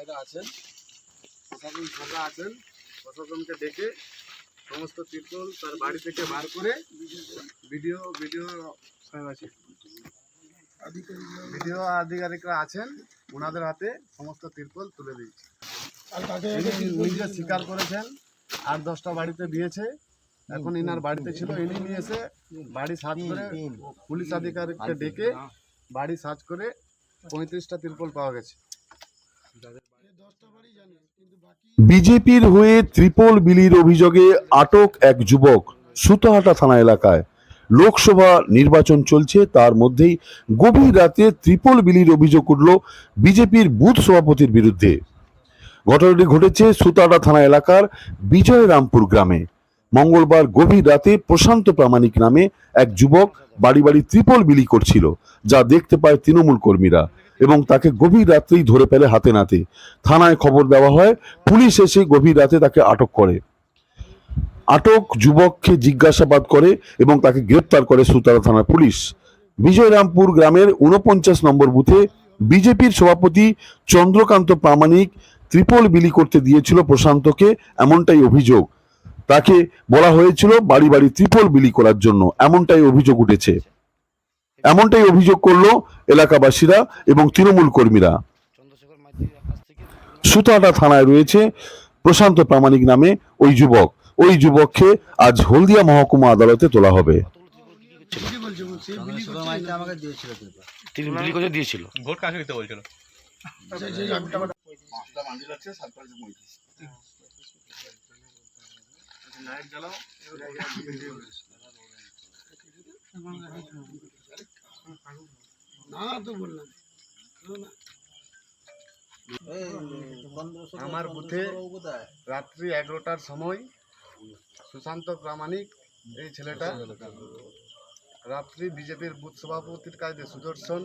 ভাইরা আছেন প্রশাসন সভা আছেন প্রশাসনকে ডেকে সমস্ত ত্রিপল তার বাড়ি থেকে বার করে ভিডিও ভিডিও ভিডিও আধিকারিকরা আছেন ওনাদের হাতে সমস্ত ত্রিপল তুলে দিয়েছে। নিজে স্বীকার করেছেন আট দশটা বাড়িতে দিয়েছে। এখন ইনার বাড়িতে ছিল ইনি নিয়ে এসে বাড়ি সার্চ করে পুলিশ আধিকারিককে ডেকে বাড়ি সার্চ করে পঁয়ত্রিশটা ত্রিপল পাওয়া গেছে। বিজেপির হয়ে ত্রিপল বিলির অভিযোগে আটক এক যুবক সুতাহাটা থানা এলাকায়। লোকসভা নির্বাচন চলছে, তার মধ্যেই গভীর রাতে ত্রিপল বিলির অভিযোগ উঠল বিজেপির বুথ সভাপতির বিরুদ্ধে। ঘটনাটি ঘটেছে সুতাহাটা থানা এলাকার বিজয় রামপুর গ্রামে। মঙ্গলবার গভীর রাতে প্রশান্ত প্রামাণিক নামে এক যুবক বাড়ি বাড়ি ত্রিপল বিলি করছিল, যা দেখতে পায় তৃণমূল কর্মীরা। এবং তাকে গভীর রাত্রেই ধরে ফেলে হাতে নাতে। থানায় খবর দেওয়া হয়, পুলিশ এসে গভীর রাতে তাকে আটক করে। আটক যুবককে জিজ্ঞাসাবাদ করে এবং তাকে গ্রেপ্তার করে সুতারা থানার পুলিশ। বিজয়রামপুর গ্রামের উনপঞ্চাশ নম্বর বুথে বিজেপির সভাপতি চন্দ্রকান্ত প্রামাণিক ত্রিপল বিলি করতে দিয়েছিল প্রশান্তকে এমনটাই অভিযোগ। তাকে বলা হয়েছিল বাড়ি বাড়ি ত্রিপল বিলি করার জন্য। এমনটাই অভিযোগ উঠেছে। এমনটাই অভিযোগ করল এলাকাবাসীরা এবং তৃণমূল কর্মীরা। সুতাহাটা থানায় রয়েছে প্রশান্ত প্রামাণিক নামে ওই যুবক। ওই যুবককে আজ হলদিয়া মহকুমা আদালতে তোলা হবে। দিয়েছিল ভোট আমার বুথে রাত্রি এগারোটার সময় সুশান্ত প্রামাণিক এই ছেলেটা রাত্রি বিজেপির বুথ সভাপতির কাজে সুদর্শন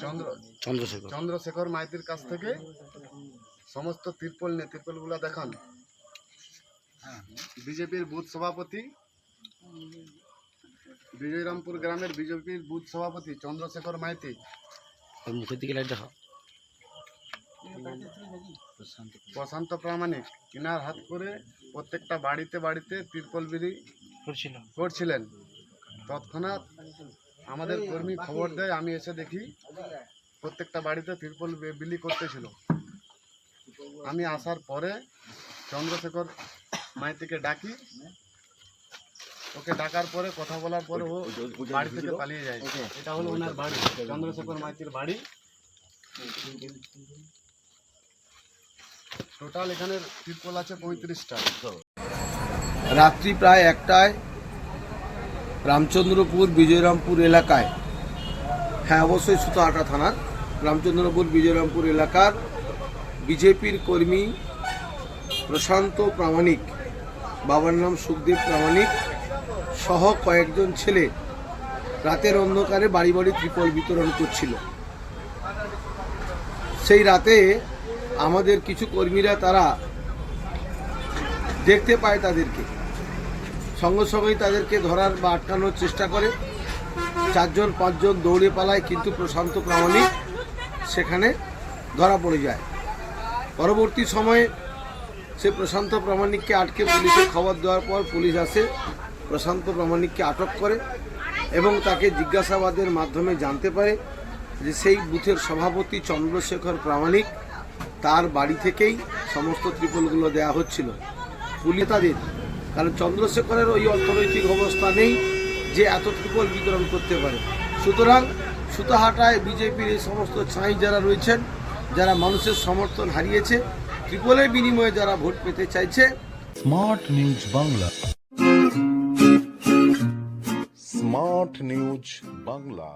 চন্দ্র চন্দ্রশেখর। চন্দ্রশেখর মাইতির কাছ থেকে সমস্ত তিরপল নিয়ে তিরপলগুলো দেখান বিজেপির বুথ সভাপতি বিজয়রামপুর গ্রামের বিজেপির বুথ সভাপতি চন্দ্রশেখর মাইতি। প্রশান্ত প্রামাণিক, কিনার হাত করে প্রত্যেকটা বাড়িতে বাড়িতে তিরপল বিলি করছিলেন। তৎক্ষণাৎ আমাদের কর্মী খবর দেয়, আমি এসে দেখি প্রত্যেকটা বাড়িতে তিরপল বিলি করতেছিল। আমি আসার পরে চন্দ্রশেখর মাইতিকে ডাকি ওকে ডাকার পরে কথা বলার পরে ও বাড়ি থেকে পালিয়ে যায়। এটা হলো ওনার বাড়ি চন্দ্রশেখর মাইতির বাড়ি। টোটাল এখানে তিরপল আছে পঁয়ত্রিশটা। রাত্রি প্রায় একটায় রামচন্দ্রপুর বিজয়রামপুর এলাকায়। হ্যাঁ অবশ্যই সুতাহাটা থানার রামচন্দ্রপুর বিজয়রামপুর এলাকার বিজেপির কর্মী প্রশান্ত প্রামাণিক বাবার নাম সুখদেব প্রামাণিক। সহ কয়েকজন ছেলে রাতের অন্ধকারে বাড়ি বাড়ি ত্রিপল বিতরণ করছিল। সেই রাতে আমাদের কিছু কর্মীরা তারা দেখতে পায় তাদেরকে। সঙ্গে সঙ্গেই তাদেরকে ধরার বা আটকানোর চেষ্টা করে। চারজন, পাঁচজন দৌড়ে পালায় কিন্তু প্রশান্ত প্রামাণিক সেখানে ধরা পড়ে যায়। পরবর্তী সময়ে সে প্রশান্ত প্রামাণিককে আটকে পুলিশে খবর দেওয়ার পর পুলিশ আসে। প্রশান্ত প্রামাণিককে আটক করে এবং তাকে জিজ্ঞাসাবাদের মাধ্যমে জানতে পারে যে সেই বুথের সভাপতি চন্দ্রশেখর প্রামাণিক তার বাড়ি থেকেই সমস্ত ত্রিপলগুলো দেওয়া হচ্ছিল। পুলিশ তাদের, কারণ চন্দ্রশেখরের ওই অর্থনৈতিক অবস্থা নেই যে এত ত্রিপল বিতরণ করতে পারে। সুতরাং সুতাহাটায় বিজেপির এই সমস্ত ছাই যারা রয়েছেন, যারা মানুষের সমর্থন হারিয়েছে, ত্রিপলের বিনিময়ে যারা ভোট পেতে চাইছে, Smart News Bangla. Smart News Bangla